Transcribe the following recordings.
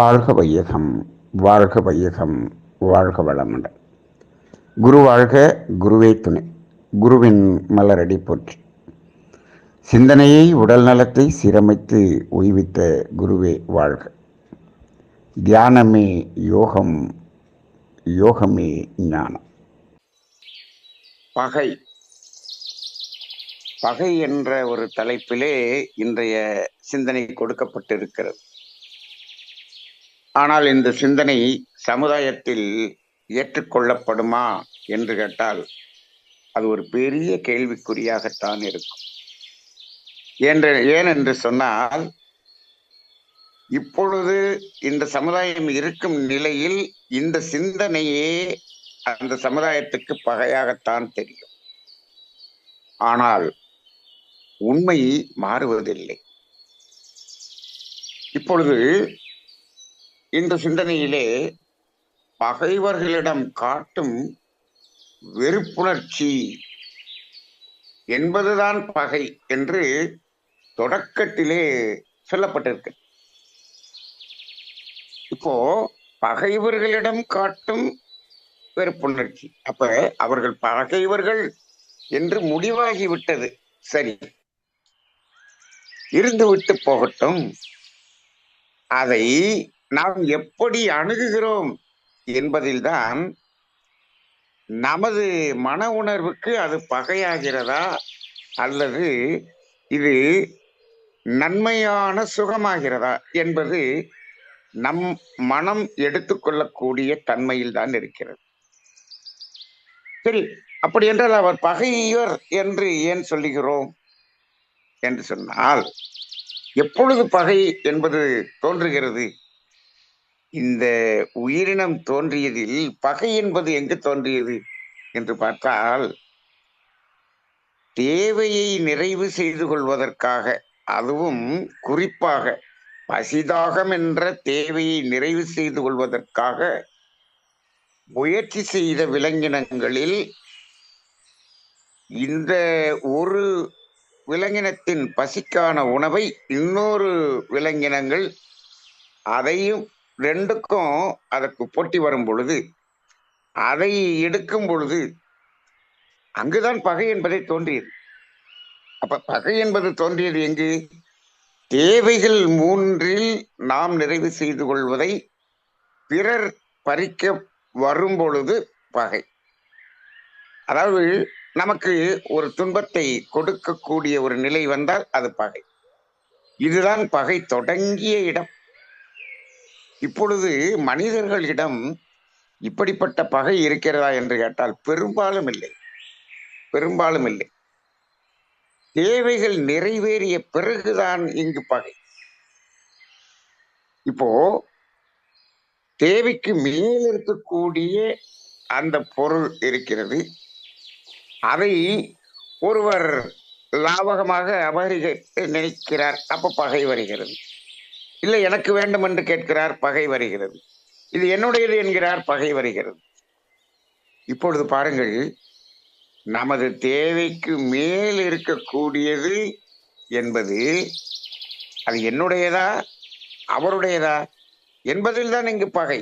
வாழ்க வையகம் வாழ்க வையகம் வாழ்க வளமுடன். குரு வாழ்க குருவே துணை. குருவின் மலரடி போற்றி. சிந்தனையை உடல் நலத்தை சீரமைத்து உய்வித்த குருவே வாழ்க. தியானமே யோகம் யோகமே ஞானம். பகை. பகை என்ற ஒரு தலைப்பிலே இன்றைய சிந்தனை கொடுக்கப்பட்டிருக்கிறது. ஆனால் இந்த சிந்தனை சமுதாயத்தில் ஏற்றுக்கொள்ளப்படுமா என்று கேட்டால் அது ஒரு பெரிய கேள்விக்குறியாகத்தான் இருக்கும். என்று ஏன் என்று சொன்னால் இப்பொழுது இந்த சமுதாயம் இருக்கும் நிலையில் இந்த சிந்தனையே அந்த சமுதாயத்துக்கு பகையாகத்தான் தெரியும். ஆனால் உண்மை மாறுவதில்லை. இப்பொழுது இந்த சிந்தனையிலே பகைவர்களிடம் காட்டும் வெறுப்புணர்ச்சி என்பதுதான் பகை என்று தொடக்கத்திலே சொல்லப்பட்டிருக்கு. இப்போ பகைவர்களிடம் காட்டும் வெறுப்புணர்ச்சி. அப்ப அவர்கள் பகைவர்கள் என்று முடிவாகி விட்டது சரி. இருந்து விட்டு போகட்டும். அதை நாம் எப்படி அணுகுகிறோம் என்பதில்தான் நமது மன உணர்வுக்கு அது பகையாகிறதா அல்லது இது நன்மையான சுகமாகிறதா என்பது நம் மனம் எடுத்துக்கொள்ளக்கூடிய தன்மையில் தான் இருக்கிறது. சரி அப்படி என்றால் அவர் பகையர் என்று ஏன் சொல்லுகிறோம் என்று சொன்னால் எப்பொழுது பகை என்பது தோன்றுகிறது? இந்த உயிரினம் தோன்றியதில் பகை என்பது எங்கு தோன்றியது என்று பார்த்தால் தேவையை நிறைவு செய்து கொள்வதற்காக அதுவும் குறிப்பாக பசிதாகம் என்ற தேவையை நிறைவு செய்து கொள்வதற்காக முயற்சி செய்த விலங்கினங்களில் இந்த ஒரு விலங்கினத்தின் பசிக்கான உணவை இன்னொரு விலங்கினங்கள் அதையும் ரெண்டுக்கும் அதற்கு போட்டி வரும் பொழுது அதை எடுக்கும் பொழுது அங்குதான் பகை என்பதை தோன்றியது. அப்ப பகை என்பது தோன்றியது எங்கு? தேவைகள் மூன்றில் நாம் நிறைவு செய்து கொள்வதை பிறர் பறிக்க வரும் பொழுது பகை. அதாவது நமக்கு ஒரு துன்பத்தை கொடுக்கக்கூடிய ஒரு நிலை வந்தால் அது பகை. இதுதான் பகை தொடங்கிய இடம். இப்பொழுது மனிதர்களிடம் இப்படிப்பட்ட பகை இருக்கிறதா என்று கேட்டால் பெரும்பாலும் இல்லை. பெரும்பாலும் இல்லை. தேவைகள் நிறைவேறிய பிறகுதான் இங்கு பகை. இப்போ தேவைக்கு மேல் இருக்கக்கூடிய அந்த பொருள் இருக்கிறது. அதை ஒருவர் லாபகமாக அபகரிக்க நினைக்கிறார். அப்ப பகை வருகிறது. இல்லை எனக்கு வேண்டும் என்று கேட்கிறார் பகை வருகிறது. இது என்னுடையது என்கிறார் பகை வருகிறது. இப்பொழுது பாருங்கள் நமது தேவைக்கு மேல் இருக்கக்கூடியது என்பது அது என்னுடையதா அவருடையதா என்பதில் தான் இங்கு பகை.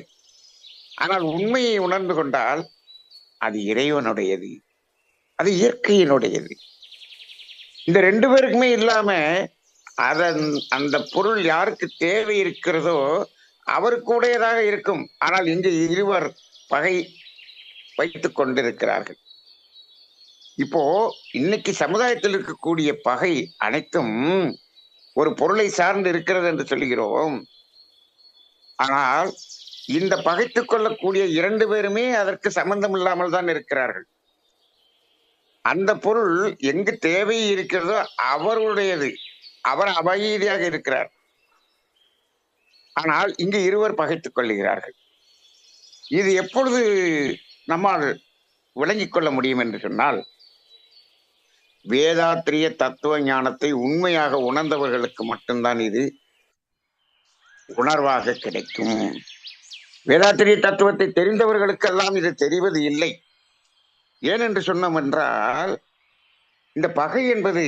ஆனால் உண்மையை உணர்ந்து கொண்டால் அது இறைவனுடையது அது இயற்கையினுடையது. இந்த ரெண்டு பேருக்குமே இல்லாம அதன் அந்த பொருள் யாருக்கு தேவை இருக்கிறதோ அவருக்கு உடையதாக இருக்கும். ஆனால் இங்கு இருவர் பகை வைத்துக் கொண்டிருக்கிறார்கள். இப்போ இன்னைக்கு சமுதாயத்தில் இருக்கக்கூடிய பகை அனைத்தும் ஒரு பொருளை சார்ந்து இருக்கிறது என்று சொல்கிறோம். ஆனால் இந்த பகைத்துக் கொள்ளக்கூடிய இரண்டு பேருமே அதற்கு சம்பந்தம் இல்லாமல் தான் இருக்கிறார்கள். அந்த பொருள் எங்கு தேவை இருக்கிறதோ அவருடையது. அவர் அபகீதியாக இருக்கிறார். ஆனால் இங்கு இருவர் பகைத்துக் கொள்ளுகிறார்கள். இது எப்பொழுது நம்மால் விளங்கிக் கொள்ள முடியும் என்று சொன்னால் வேதாத்திரிய தத்துவ ஞானத்தை உண்மையாக உணர்ந்தவர்களுக்கு மட்டும்தான் இது உணர்வாக கிடைக்கும். வேதாத்திரிய தத்துவத்தை தெரிந்தவர்களுக்கெல்லாம் இது தெரிவது இல்லை. ஏனென்று சொன்னோம் என்றால் இந்த பகை என்பது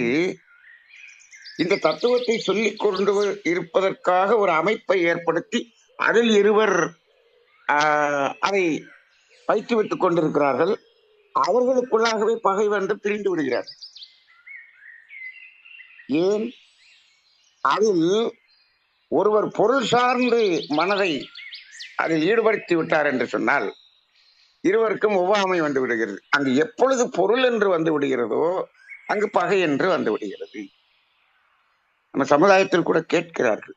இந்த தத்துவத்தை சொல்லிக் கொண்டு இருப்பதற்காக ஒரு அமைப்பை ஏற்படுத்தி அதில் இருவர் ஆஹ், அதை வைத்துவிட்டுக் கொண்டிருக்கிறார்கள். அவர்களுக்குள்ளாகவே பகை வந்து பிரிந்து விடுகிறார். ஏன்? அதில் ஒருவர் பொருள் சார்ந்து மனதை அதில் ஈடுபடுத்தி விட்டார் என்று சொன்னால் இருவருக்கும் ஒவ்வாமை வந்து விடுகிறது. அங்கு எப்பொழுது பொருள் என்று வந்து விடுகிறதோ அங்கு பகை என்று வந்து விடுகிறது. நம்ம சமுதாயத்தில் கூட கேட்கிறார்கள்.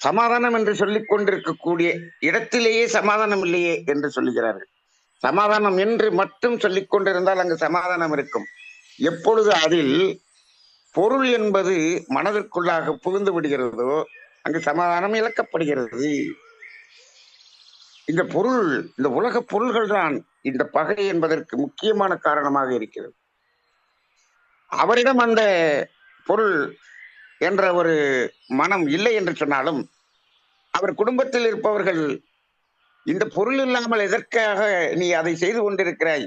சமாதானம் என்று சொல்லிக் கொண்டிருக்கக்கூடிய இடத்திலேயே சமாதானம் இல்லையே என்று சொல்லுகிறார்கள். சமாதானம் என்று மட்டும் சொல்லிக் கொண்டிருந்தால் அங்கு சமாதானம் இருக்கும். எப்பொழுது அதில் பொருள் என்பது மனதிற்குள்ளாக புகுந்து விடுகிறதோ அங்கு சமாதானம் இழக்கப்படுகிறது. இந்த பொருள் இந்த உலக பொருள்கள் தான் இந்த பகை என்பதற்கு முக்கியமான காரணமாக இருக்கிறது. அவரிடம் அந்த பொருள் என்ற ஒரு மனம் இல்லை என்று சொன்னாலும் அவர் குடும்பத்தில் இருப்பவர்கள் இந்த பொருள் இல்லாமல் எதற்காக நீ அதை செய்து கொண்டிருக்கிறாய்?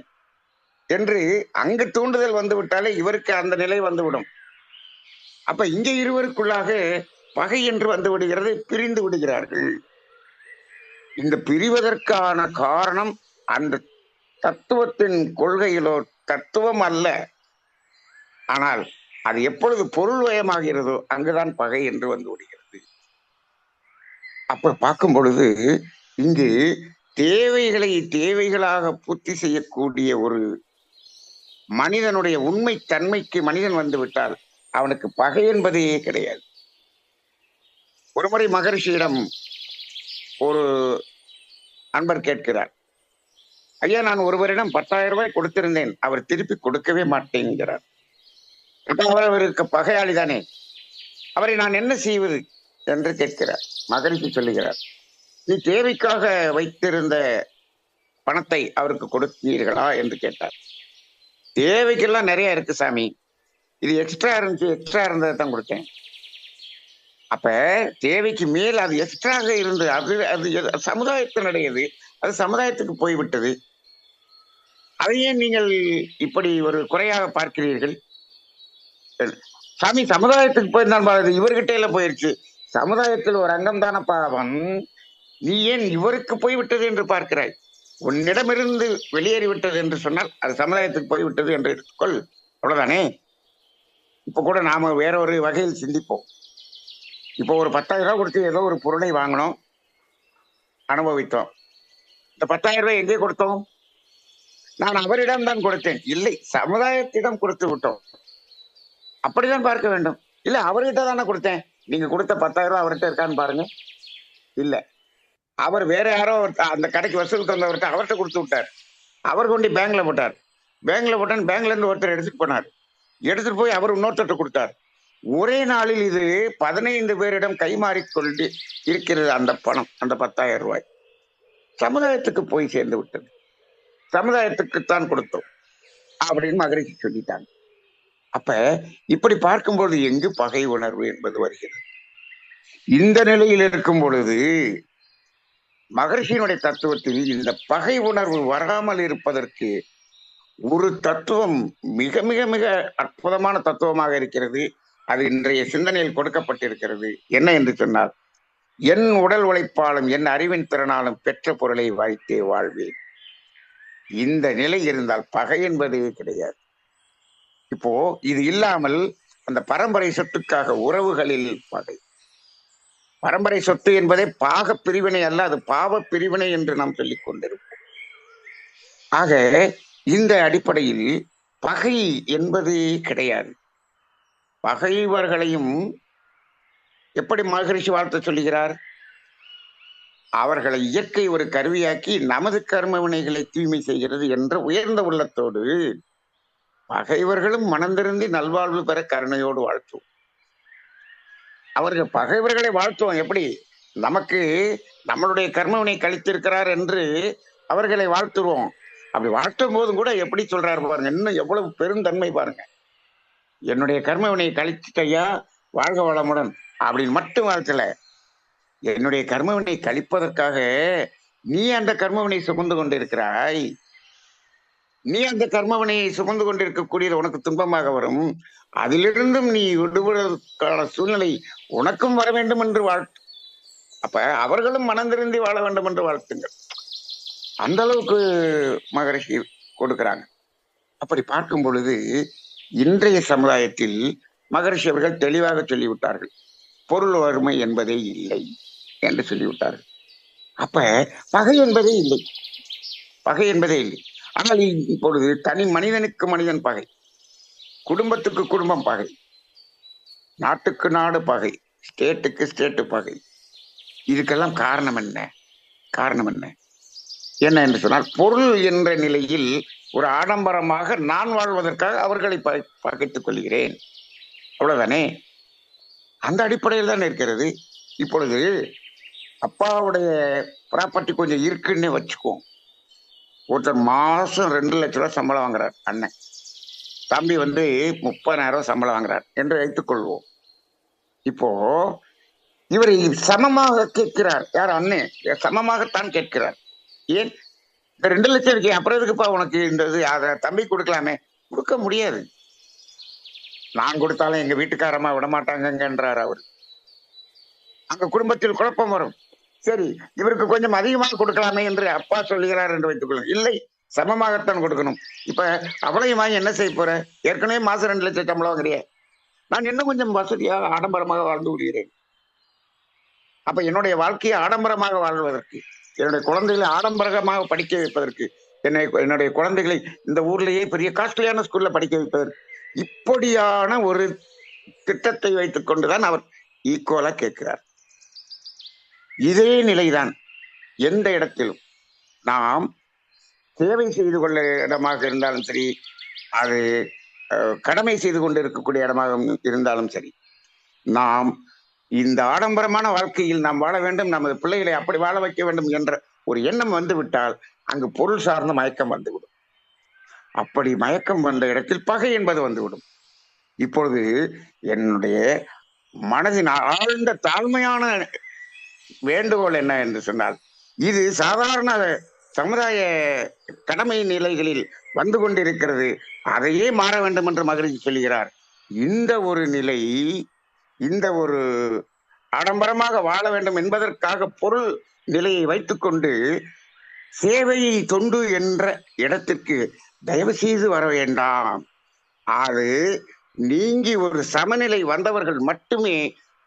என்று அங்கு தூண்டுதல் வந்துவிட்டாலே இவருக்கு அந்த நிலை வந்துவிடும். அப்ப இங்க இருவருக்குள்ளாக பகை என்று வந்து விடுகிறது பிரிந்து விடுகிறார்கள். இந்த பிரிவதற்கான காரணம் அந்த தத்துவத்தின் கொள்கையிலோ தத்துவம் அல்ல. ஆனால் அது எப்பொழுது பொருள் வயமாகிறதோ அங்குதான் பகை என்று வந்து விடுகிறது. அப்ப பார்க்கும் பொழுது இங்கு தேவைகளை தேவைகளாக பூர்த்தி செய்யக்கூடிய ஒரு மனிதனுடைய உண்மை தன்மைக்கு மனிதன் வந்து விட்டால் அவனுக்கு பகை என்பதே கிடையாது. ஒருமுறை மகரிஷியிடம் ஒரு அன்பர் கேட்கிறார் ஐயா நான் ஒருவரிடம் பத்தாயிரம் ரூபாய் கொடுத்திருந்தேன் அவர் திருப்பி கொடுக்கவே மாட்டேங்கிறார். அப்ப அவர் அவருக்கு பகையாளி தானே. அவரை நான் என்ன செய்வது என்று கேட்கிறார். மகனுக்கு சொல்லுகிறார் நீ தேவைக்காக வைத்திருந்த பணத்தை அவருக்கு கொடுத்தீர்களா என்று கேட்டார். தேவைக்கெல்லாம் நிறைய இருக்கு சாமி. இது எக்ஸ்ட்ரா இருந்துச்சு எக்ஸ்ட்ரா இருந்ததை தான் கொடுத்தேன். அப்ப தேவைக்கு மேல் அது எக்ஸ்ட்ராக இருந்து அது அது சமுதாயத்தினுடையது அது சமுதாயத்துக்கு போய்விட்டது. அதையே நீங்கள் இப்படி ஒரு குறையாக பார்க்கிறீர்கள். சாமி சமுதாயத்துக்கு போயிருந்தான் பாருது இவர்கிட்ட எல்லாம் போயிருச்சு. சமுதாயத்தில் ஒரு அங்கம் தானப்பா அவன். நீ ஏன் இவருக்கு போய்விட்டது என்று பார்க்கிறாய்? உன்னிடமிருந்து வெளியேறி விட்டது என்று சொன்னால் அது சமுதாயத்துக்கு போய்விட்டது என்று எடுத்துக்கொள். அவ்வளவுதானே? இப்ப கூட நாம வேற ஒரு வகையில் சிந்திப்போம். இப்போ ஒரு பத்தாயிரம் ரூபாய் கொடுத்து ஏதோ ஒரு பொருளை வாங்கினோம். அனுபவித்தோம். இந்த பத்தாயிரம் ரூபாய் எங்கே கொடுத்தோம்? நான் அவரிடம் தான் கொடுத்தேன். இல்லை சமுதாயத்திடம் கொடுத்து விட்டோம். அப்படிதான் பார்க்க வேண்டும். இல்ல அவர்கிட்ட தானே கொடுத்தேன். நீங்க கொடுத்த பத்தாயிரம் ரூபாய் அவர்கிட்ட இருக்கான்னு பாருங்க. இல்ல. அவர் வேற யாரோ அந்த கடைக்கு வசூலுக்கு வந்தவர்கிட்ட அவர்கிட்ட கொடுத்து விட்டார். அவர் கொண்டு பேங்க்ல போட்டார். பேங்க்ல போட்டான் பேங்க்ல இருந்து ஒருத்தர் எடுத்துட்டு போனார். எடுத்துட்டு போய் அவர் இன்னொருத்தர் கொடுத்தார். ஒரே நாளில் இது பதினைந்து பேரிடம் கைமாறிக்கொண்டு இருக்கிறது அந்த பணம் அந்த பத்தாயிரம் ரூபாய். சமுதாயத்துக்கு போய் சேர்ந்து விட்டது. சமுதாயத்துக்குத்தான் கொடுத்தோம். அப்படின்னு மகிழ்ச்சி சொல்லிட்டாங்க. அப்ப இப்படி பார்க்கும்போது எங்கு பகை உணர்வு என்பது வருகிறது? இந்த நிலையில் இருக்கும் பொழுது மகர்ஷியினுடைய தத்துவத்தில் இந்த பகை உணர்வு வராமல் இருப்பதற்கு ஒரு தத்துவம் மிக மிக மிக அற்புதமான தத்துவமாக இருக்கிறது. அது இன்றைய சிந்தனையில் கொடுக்கப்பட்டிருக்கிறது. என்ன என்று சொன்னால் என் உடல் உழைப்பாலும் என் அறிவின் திறனாலும் பெற்ற பொருளை வாய்த்தே வாழ்வேன். இந்த நிலை இருந்தால் பகை என்பதே கிடையாது. இப்போ இது இல்லாமல் அந்த பரம்பரை சொத்துக்காக உறவுகளில் பகை பரம்பரை சொத்து என்பதே பாக பிரிவினை அல்ல அது பாவ பிரிவினை என்று நாம் சொல்லிக் கொண்டிருப்போம். ஆக இந்த அடிப்படையில் பகை என்பது கிடையாது. பகைவர்களையும் எப்படி மகரிஷி வாழ்த்து சொல்லுகிறார்? அவர்களை இயற்கை ஒரு கருவியாக்கி நமது கர்ம வினைகளை தூய்மை செய்கிறது என்ற உயர்ந்த உள்ளத்தோடு பகைவர்களும் மனந்திருந்தி நல்வாழ்வு பெற கருணையோடு வாழ்த்துவோம். அவர்கள் பகைவர்களை வாழ்த்துவோம். எப்படி? நமக்கு நம்மளுடைய கர்மவினை கழித்திருக்கிறார் என்று அவர்களை வாழ்த்துருவோம் அப்படி வாழ்த்தும் போதும் கூட எப்படி சொல்றாரு பாருங்க. இன்னும் எவ்வளவு பெருந்தன்மை பாருங்க. என்னுடைய கர்மவினை கழிச்சிட்டையா வாழ்க வளமுடன் அப்படின்னு மட்டும் வாழ்த்தல. என்னுடைய கர்மவினை கழிப்பதற்காக நீ அந்த கர்மவினை சுமந்து கொண்டிருக்கிறாய். நீ அந்த கர்மவனையை சுமந்து கொண்டிருக்கக்கூடியது உனக்கு துன்பமாக வரும். அதிலிருந்தும் நீ விடுபடுவதற்கான சூழ்நிலை உனக்கும் வர வேண்டும் என்று வாழ்த்து அப்ப அவர்களும் மனம் திருந்தி வாழ வேண்டும் என்று வாழ்த்துங்கள். அந்த அளவுக்கு மகரிஷி கொடுக்கிறாங்க. அப்படி பார்க்கும் பொழுது இன்றைய சமுதாயத்தில் மகரிஷி அவர்கள் தெளிவாக சொல்லிவிட்டார்கள். பொருள் வறுமை என்பதே இல்லை என்று சொல்லிவிட்டார்கள். அப்ப பகை என்பதே இல்லை. பகை என்பதே இல்லை. ஆனால் இப்பொழுது தனி மனிதனுக்கு மனிதன் பகை. குடும்பத்துக்கு குடும்பம் பகை. நாட்டுக்கு நாடு பகை. ஸ்டேட்டுக்கு ஸ்டேட்டு பகை. இதுக்கெல்லாம் காரணம் என்ன? காரணம் என்ன? என்ன என்று சொன்னால் பொருள் என்ற நிலையில் ஒரு ஆடம்பரமாக நான் வாழ்வதற்காக அவர்களை பகைத்துக் கொள்கிறேன். அவ்வளவுதானே? அந்த அடிப்படையில் தான் இருக்கிறது. இப்பொழுது அப்பாவுடைய ப்ராப்பர்ட்டி கொஞ்சம் இருக்குன்னே வச்சுக்குவோம் ஒருத்தர் மாசம் ரெண்டு லட்ச ரூபா சம்பளம் வாங்குறார் அண்ணன். தம்பி வந்து முப்பதாயிரம் சம்பளம் வாங்குறார் என்று வைத்துக்கொள்வோம் இப்போ இவர் சமமாக கேட்கிறார். யார் அண்ணன் சமமாகத்தான் கேட்கிறார். ஏன்? இந்த ரெண்டு லட்சம் இருக்கேன் அப்புறம் எதுக்குப்பா உனக்கு இந்த இது? அதை தம்பி கொடுக்கலாமே. கொடுக்க முடியாது. நான் கொடுத்தாலும் எங்க வீட்டுக்காரமா விடமாட்டாங்கன்றார் அவர். அங்க குடும்பத்தில் குழப்பம் வரும். சரி இவருக்கு கொஞ்சம் அதிகமாக கொடுக்கலாமே என்று அப்பா சொல்லுகிறார் என்று வைத்துக் கொள்ளுங்க இல்லை சமமாகத்தான் கொடுக்கணும். இப்ப அவளையும் வாங்கி என்ன செய்ய போற? ஏற்கனவே மாசம் ரெண்டு லட்சம் சம்பளம் வாங்குறிய. நான் இன்னும் கொஞ்சம் வசதியாக ஆடம்பரமாக வாழ்ந்து விடுகிறேன் அப்ப என்னுடைய வாழ்க்கையை ஆடம்பரமாக வாழ்வதற்கு என்னுடைய குழந்தைகளை ஆடம்பரமாக படிக்க வைப்பதற்கு என்னை என்னுடைய குழந்தைகளை இந்த ஊர்லேயே பெரிய காஸ்ட்லியான ஸ்கூல்ல படிக்க வைப்பதற்கு இப்படியான ஒரு திட்டத்தை வைத்துக் கொண்டுதான் அவர் ஈக்குவலா கேட்கிறார். இதே நிலைதான் எந்த இடத்திலும். நாம் சேவை செய்து கொள்ள இடமாக இருந்தாலும் சரி அது கடமை செய்து கொண்டு இருக்கக்கூடிய இடமாக இருந்தாலும் சரி நாம் இந்த ஆடம்பரமான வாழ்க்கையில் நாம் வாழ வேண்டும் நமது பிள்ளைகளை அப்படி வாழ வைக்க வேண்டும் என்ற ஒரு எண்ணம் வந்துவிட்டால் அங்கு பொருள் சார்ந்த மயக்கம் வந்துவிடும். அப்படி மயக்கம் வந்த இடத்தில் பகை என்பது வந்துவிடும். இப்பொழுது என்னுடைய மனதின் ஆழ்ந்த தாழ்மையான வேண்டுகோள் என்ன என்று சொன்னால் இது சாதாரண சமுதாய கடமை நிலைகளில் வந்து கொண்டிருக்கிறது. அதையே மாற வேண்டும் என்று மகிழ்ச்சி சொல்கிறார். இந்த ஒரு நிலை இந்த ஒரு ஆடம்பரமாக வாழ வேண்டும் என்பதற்காக பொருள் நிலையை வைத்துக்கொண்டு சேவையை தொண்டு என்ற இடத்திற்கு தயவு செய்து வர வேண்டாம். அது நீங்கி ஒரு சமநிலை வந்தவர்கள் மட்டுமே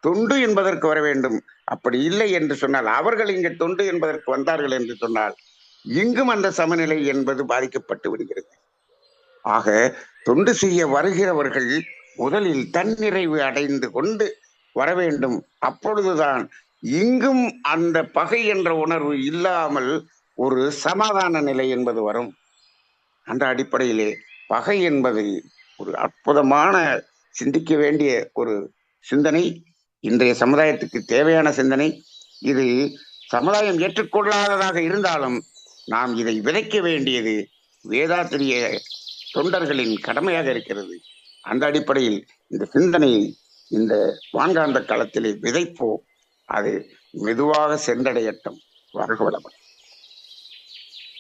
தொண்டு என்பதற்கு வர வேண்டும். அப்படி இல்லை என்று சொன்னால் அவர்கள் இங்கு தொண்டு என்பதற்கு வந்தார்கள் என்று சொன்னால் இங்கும் அந்த சமநிலை என்பது பாதிக்கப்பட்டு விடுகிறது. ஆக தொண்டு செய்ய வருகிறவர்கள் முதலில் தன்னிறைவு அடைந்து கொண்டு வர வேண்டும். அப்பொழுதுதான் இங்கும் அந்த பகை என்ற உணர்வு இல்லாமல் ஒரு சமாதான நிலை என்பது வரும். அந்த அடிப்படையிலே பகை என்பது ஒரு அற்புதமான சிந்திக்க வேண்டிய ஒரு சிந்தனை இன்றைய சமுதாயத்துக்கு தேவையான சிந்தனை இது சமுதாயம் ஏற்றுக்கொள்ளாததாக இருந்தாலும் நாம் இதை விதைக்க வேண்டியது வேதாத்திரிய தொண்டர்களின் கடமையாக இருக்கிறது. அந்த அடிப்படையில் இந்த சிந்தனையை இந்த வான்காந்த களத்திலே விதைப்போம். அது மெதுவாக சென்றடையட்டும். வாழ்க